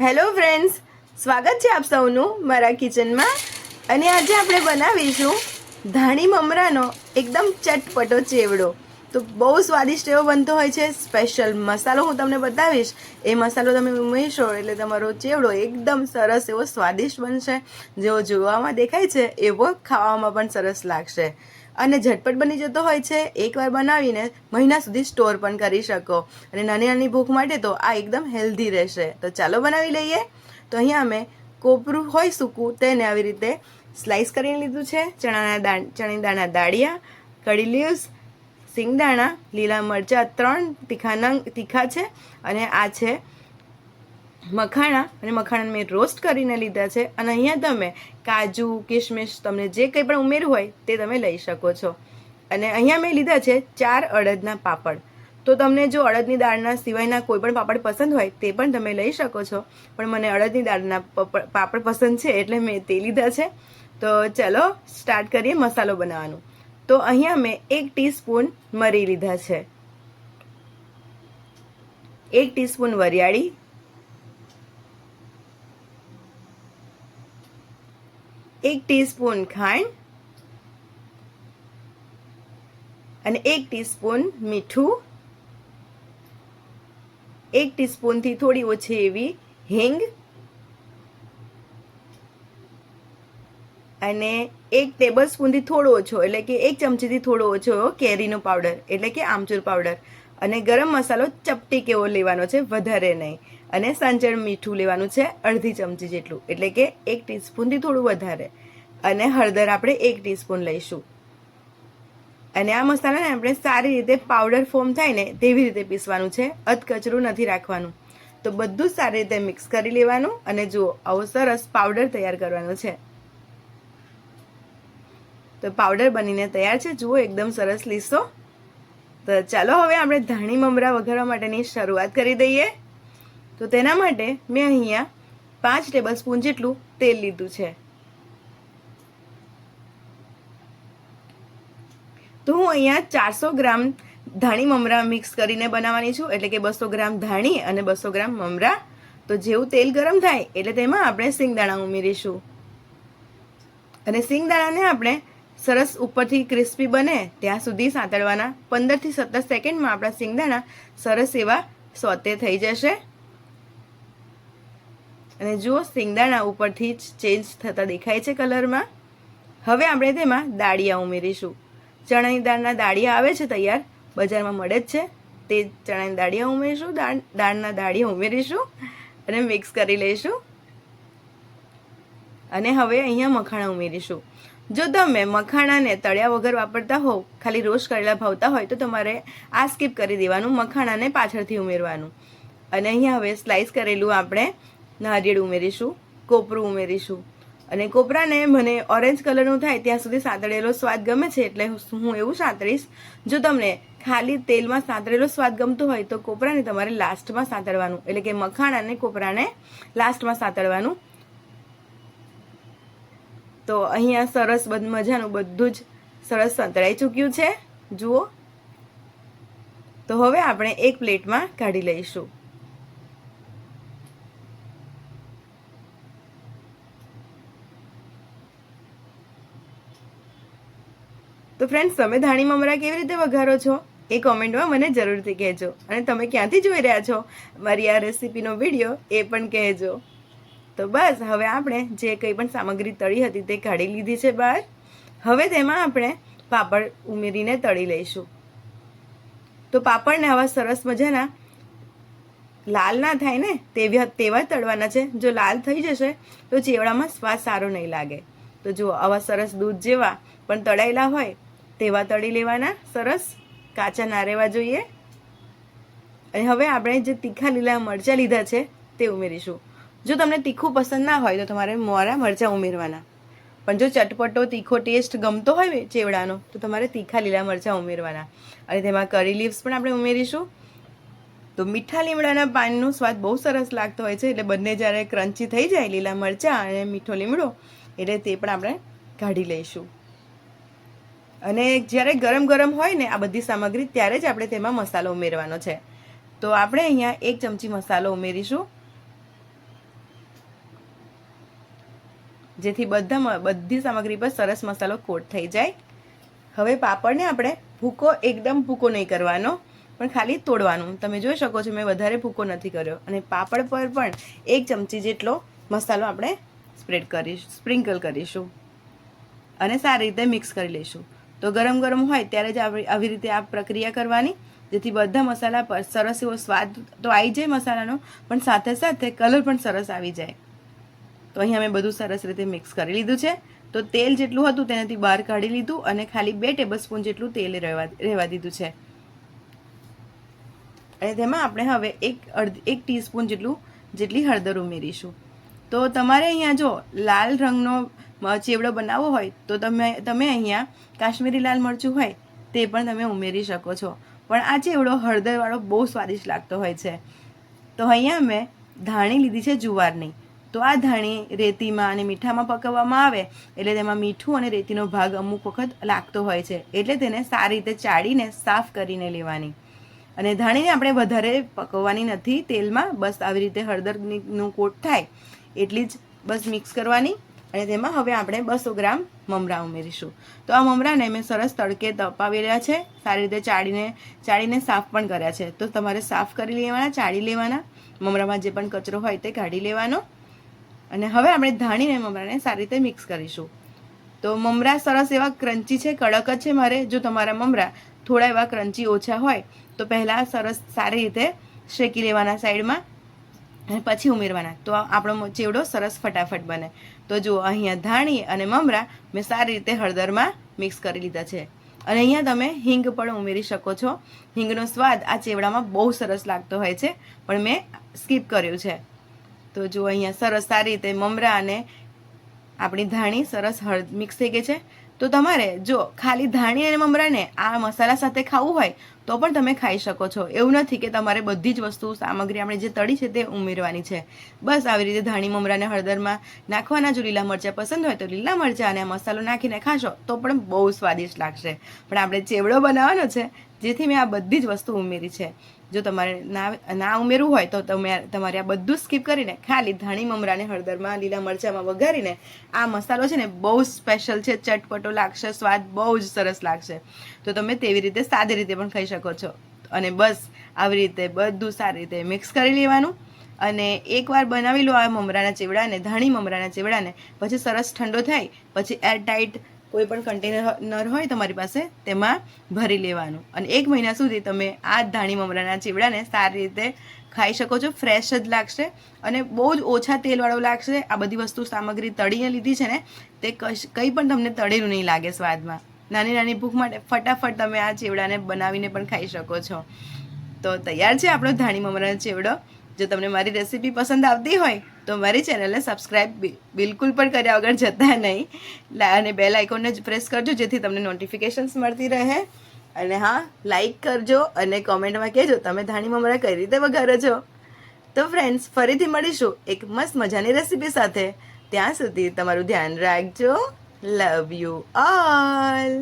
Hello friends, સ્વાગત છે આપ સૌનું મારા કિચનમાં. અને આજે આપણે બનાવીશું ધાણી મમરાનો એકદમ ચટપટો ચેવડો. તો બહુ સ્વાદિષ્ટ એવો બનતો હોય છે. સ્પેશિયલ મસાલો હું તમને બતાવીશ. એ મસાલો તમે ઉમેરશો એટલે તમારો ચેવડો એકદમ સરસ એવો સ્વાદિષ્ટ બનશે. જેવો જોવામાં દેખાય છે, એવો ખાવામાં પણ સરસ લાગશે. અને ઝટપટ બની જતો હોય છે, એકવાર બનાવીને મહિના સુધી સ્ટોર પણ કરી શકો. અને નાની નાની ભૂખ માટે તો આ એકદમ હેલ્ધી રહેશે. તો ચાલો બનાવી લઈએ. તો અહીંયા અમે કોપરું હોય સૂકું તેને આવી રીતે સ્લાઇસ કરીને લીધું છે. ચણાના દાણ, ચણી દાણા દાળિયા કડી લીવ્સ સિંગદાણા, લીલા મરચાં ત્રણ તીખા તીખા છે. અને આ છે મખાણા અને મખાણાને મેં રોસ્ટ કરીને લીધા છે. અને અહીંયા તમે કાજુ કિશમિશ તમને જે કંઈ પણ ઉમેરવું હોય તે તમે લઈ શકો છો. અને અહીંયા મેં લીધા છે ચાર અડદના પાપડ. તો તમને જો અડદની દાળના સિવાયના કોઈ પણ પાપડ પસંદ હોય તે પણ તમે લઈ શકો છો. પણ મને અડદની દાળના પપ- પાપડ પસંદ છે એટલે મેં તે લીધા છે. તો ચલો સ્ટાર્ટ કરીએ મસાલો બનાવવાનું. તો અહીંયા મેં એક ટીસ્પૂન મરી લીધા છે. એક ટીસ્પૂન વરિયાળી એક ટીસ્પૂન ખાંડ અને એક ટીસ્પૂન મીઠું, એક ટીસ્પૂનથી થોડી ઓછી એવી હિંગ અને એક ટેબલ સ્પૂનથી થોડો ઓછો, એટલે કે એક ચમચીથી થોડો ઓછો કેરીનો પાવડર એટલે કે આમચૂર પાવડર અને ગરમ મસાલો ચપટી કેવો લેવાનો છે, વધારે નહીં. અને સાંજણ મીઠું લેવાનું છે અડધી ચમચી જેટલું, એટલે કે એક ટીસ્પૂનથી થોડું વધારે. અને હળદર આપણે એક ટીસ્પૂન લઈશું. અને આ મસાલાને આપણે સારી રીતે પાવડર ફોર્મ થાય ને તેવી રીતે પીસવાનું છે, અધકચરું નથી રાખવાનું. તો બધું જ સારી રીતે મિક્સ કરી લેવાનું અને જુઓ, આવો સરસ પાવડર તૈયાર કરવાનો છે. તો પાવડર બનીને તૈયાર છે, જુઓ, એકદમ સરસ લીસો. તો ચાલો હવે આપણે ધાણી મમરા વઘારવા માટેની શરૂઆત કરી દઈએ. તો તેના માટે મેં અહીંયા પાંચ ટેબલ સ્પૂન જેટલું તેલ લીધું છે. તો હું અહીંયા ચારસો ગ્રામ ધાણી મમરા મિક્સ કરીને બનાવવાની છું. એટલે કે બસો ગ્રામ ધાણી અને બસો ગ્રામ મમરા. તો જેવું તેલ ગરમ થાય એટલે તેમાં આપણે સિંગદાણા ઉમેરીશું. અને સિંગદાણાને આપણે સરસ ઉપરથી ક્રિસ્પી બને ત્યાં સુધી સાંતળવાના પંદરથી સત્તર સેકન્ડમાં આપણા સિંગદાણા સરસ એવા સોતે થઈ જશે. અને જુઓ, સિંગદાણા ઉપરથી જ ચેન્જ થતા દેખાય છે કલરમાં. હવે આપણે તેમાં દાળિયા ઉમેરીશું. ચણાની દાળના દાળિયા આવે છે તૈયાર? બજારમાં મળે જ છે. તે ચણાની દાળિયા ઉમેરીશું, દાળ, દાળના દાળિયા ઉમેરીશું અને મિક્સ કરી લઈશું. અને હવે અહીંયા મખાણા ઉમેરીશું. જો તમે મખાણાને તળ્યા વગર વાપરતા હોવ, ખાલી રોસ્ટ કરેલા ભાવતા હોય, તો તમારે આ સ્કીપ કરી દેવાનું, મખાણાને પાછળથી ઉમેરવાનું. અને અહીંયા હવે સ્લાઇસ કરેલું આપણે નારિયેળ ઉમેરીશું, કોપરું ઉમેરીશું. અને કોપરાને મને ઓરેન્જ કલરનું થાય ત્યાં સુધી સાંતળેલો સ્વાદ ગમે છે એટલે હું એવું સાંતળીશ, જો તમને ખાલી તેલમાં સાંતળેલો સ્વાદ ગમતો હોય તો કોપરાને તમારે લાસ્ટમાં સાંતળવાનું, એટલે કે મખાણ અને કોપરાને લાસ્ટમાં સાંતળવાનું. તો અહીંયા સરસ બધ, મજાનું બધું જ સરસ સંતળાઈ ચૂક્યું છે. જુઓ. તો હવે આપણે એક પ્લેટમાં કાઢી લઈશું. તો ફ્રેન્ડ્સ તમે ધાણી મમરા કેવી રીતે વઘારો છો? એ કોમેન્ટમાં મને જરૂરથી કહેજો. અને તમે ક્યાંથી જોઈ રહ્યા છો? મારી આ રેસીપીનો વીડિયો એ પણ કહેજો. તો બસ, હવે આપણે જે કંઈ પણ સામગ્રી તળી હતી તે કાઢી લીધી છે બહાર. હવે તેમાં આપણે પાપડ ઉમેરીને તળી લઈશું. તો પાપડને આવા સરસ મજાના લાલ ના થાય ને, તેવા તેવા તળવાના છે. જો લાલ થઈ જશે, તો ચેવડામાં સ્વાદ સારો નહીં લાગે. તો જુઓ, આવા સરસ દૂધ જેવા પણ તળાયેલા હોય તેવા તળી લેવાના, સરસ. કાચા ના રહેવા જોઈએ. અને હવે આપણે જે તીખા લીલા મરચાં લીધા છે, તે ઉમેરીશું. જો તમને તીખું પસંદ ના હોય તો તમારે મોરા મરચાં ઉમેરવાના. પણ જો ચટપટો, તીખો ટેસ્ટ ગમતો હોય ચેવડાનો, તો તમારે તીખા લીલા મરચાં ઉમેરવાના. અને તેમાં કરી લીવ્સ પણ આપણે ઉમેરીશું. તો મીઠા લીમડાના પાનનો સ્વાદ બહુ સરસ લાગતો હોય છે, એટલે બંને જ્યારે ક્રન્ચી થઈ જાય લીલા મરચાં અને મીઠો લીમડો, એટલે તે પણ આપણે કાઢી લઈશું. અને જ્યારે ગરમ ગરમ હોય ને આ બધી સામગ્રી, ત્યારે જ આપણે તેમાં મસાલો ઉમેરવાનો છે. તો આપણે અહીંયા એક ચમચી મસાલો ઉમેરીશું. જેથી બધા બધી સામગ્રી પર સરસ મસાલો કોટ થઈ જાય. હવે પાપડને આપણે ભૂકો, એકદમ ભૂકો નહીં કરવાનો, પણ ખાલી તોડવાનું. તમે જોઈ શકો છો મેં વધારે ભૂકો નથી કર્યો. અને પાપડ પર પણ એક ચમચી જેટલો મસાલો આપણે સ્પ્રેડ કરીશ, સ્પ્રિંકલ કરીશું. અને સારી રીતે મિક્સ કરી લઈશું. તો ગરમ ગરમ હોય ત્યારે જ આવી રીતે આ પ્રક્રિયા કરવાની, જેથી બધા મસાલા પર સરસ એવો સ્વાદ તો આવી જાય મસાલાનો, પણ સાથે સાથે કલર પણ સરસ આવી જાય. તો અહીંયા મેં બધું સરસ રીતે મિક્સ કરી લીધું છે. તો તેલ જેટલું હતું તેનાથી બહાર કાઢી લીધું અને ખાલી બે ટેબલ સ્પૂન જેટલું તેલ રહેવા રહેવા દીધું છે. અને તેમાં આપણે હવે એક અડધ એક ટીસ્પૂન જેટલું જેટલી હળદર ઉમેરીશું. તો તમારે અહીંયા જો લાલ રંગનો ચેવડો બનાવવો હોય, તો તમે તમે અહીંયા કાશ્મીરી લાલ મરચું હોય, તે પણ તમે ઉમેરી શકો છો. પણ આ ચેવડો હળદરવાળો બહુ સ્વાદિષ્ટ લાગતો હોય છે. તો અહીંયા મેં ધાણી લીધી છે જુવારની. તો આ ધાણી રેતીમાં અને મીઠામાં પકવવામાં આવે, એટલે તેમાં મીઠું અને રેતીનો ભાગ અમુક વખત લાગતો હોય છે. એટલે તેને સારી રીતે ચાળીને સાફ કરીને લેવાની. અને ધાણીને આપણે વધારે પકવવાની નથી. તેલમાં બસ આવી રીતે હળદરનું કોટ થાય એટલી જ બસ મિક્સ કરવાની અને તેમાં હવે આપણે બસો ગ્રામ મમરા ઉમેરીશું. તો આ મમરાને મેં સરસ તડકે તપાવેલા છે. સારી રીતે ચાળીને ચાળીને સાફ પણ કર્યા છે. તો તમારે સાફ કરી લેવાના, ચાળી લેવાના. મમરામાં જે પણ કચરો હોય તે કાઢી લેવાનો. અને હવે આપણે ધાણીને મમરાને સારી રીતે મિક્સ કરીશું. તો મમરા સરસ એવા ક્રન્ચી છે, કડક જ છે મારે. જો તમારા મમરા થોડા એવા ક્રન્ચી ઓછા હોય તો પહેલાં સરસ સારી રીતે શેકી લેવાના સાઈડમાં અને પછી ઉમેરવાના. તો આપણો ચેવડો સરસ ફટાફટ બને. તો જુઓ, અહીંયા ધાણી અને મમરા મેં સારી રીતે હળદરમાં મિક્સ કરી લીધા છે. અને અહીંયા તમે હિંગ પણ ઉમેરી શકો છો. હિંગનો સ્વાદ આ ચેવડામાં બહુ સરસ લાગતો હોય છે, પણ મેં સ્કીપ કર્યું છે. તો જુઓ, અહીંયા સરસ સારી રીતે મમરા અને આપણી ધાણી સરસ હળ મિક્સ થઈ ગઈ છે. તો તમારે જો ખાલી ધાણી અને મમરાને આ મસાલા સાથે ખાવું હોય, તો પણ તમે ખાઈ શકો છો. એવું નથી કે તમારે બધી જ વસ્તુ સામગ્રી આપણે જે તળી છે તે ઉમેરવાની છે. બસ આવી રીતે ધાણી, મમરાને હળદરમાં નાખવાના. જો લીલા મરચાં પસંદ હોય તો લીલા મરચાં અને મસાલો નાખીને ખાશો તો પણ બહુ સ્વાદિષ્ટ લાગશે. પણ આપણે ચેવડો બનાવવાનો છે જેથી મેં આ બધી જ વસ્તુ ઉમેરી છે. જો તમારે ના ના ઉમેરવું હોય તો તમે તમારે આ બધું સ્કીપ કરીને ખાલી ધાણી, મમરાને, હળદરમાં, લીલા મરચાંમાં વઘારીને આ મસાલો છે ને બહુ સ્પેશિયલ છે. ચટપટો લાગશે, સ્વાદ બહુ જ સરસ લાગશે. તો તમે તેવી રીતે સાદી રીતે પણ ખાઈ શકો છો. અને બસ આવી રીતે બધું સારી રીતે મિક્સ કરી લેવાનું. અને એકવાર બનાવી લો આ મમરાના ચેવડાને ધાણી, મમરાના ચેવડાને. પછી સરસ ઠંડો થાય, પછી એર ટાઈટ કોઈ પણ કન્ટેનર હોય તમારી પાસે, તેમાં ભરી લેવાનું. અને એક મહિના સુધી તમે આ ધાણી મમરાના ચીવડાને સારી રીતે ખાઈ શકો છો ફ્રેશ જ લાગશે અને બહુ જ ઓછા તેલવાળો લાગશે. આ બધી વસ્તુ સામગ્રી તળીને લીધી છે ને, તે કંઈ પણ તમને તળેલું નહીં લાગે સ્વાદમાં. નાની નાની ભૂખ માટે ફટાફટ તમે આ ચેવડાને બનાવીને પણ ખાઈ શકો છો. તો તૈયાર છે આપણો ધાણી મમરાનો ચેવડો? જો તમને મારી રેસીપી પસંદ આવતી હોય, તો મારી ચેનલને સબસ્ક્રાઈબ બિલકુલ પણ કર્યા વગર જતા નહીં. અને બેલ આઇકોનને જ પ્રેસ કરજો, જેથી તમને નોટિફિકેશન્સ મળતી રહે. અને હા લાઈક કરજો અને કોમેન્ટમાં કહેજો, તમે ધાણી મમરા કઈ રીતે વઘારો છો? તો ફ્રેન્ડ્સ ફરીથી મળીશું એક મસ્ત મજાની રેસીપી સાથે. ત્યાં સુધી તમારું ધ્યાન રાખજો. Love you all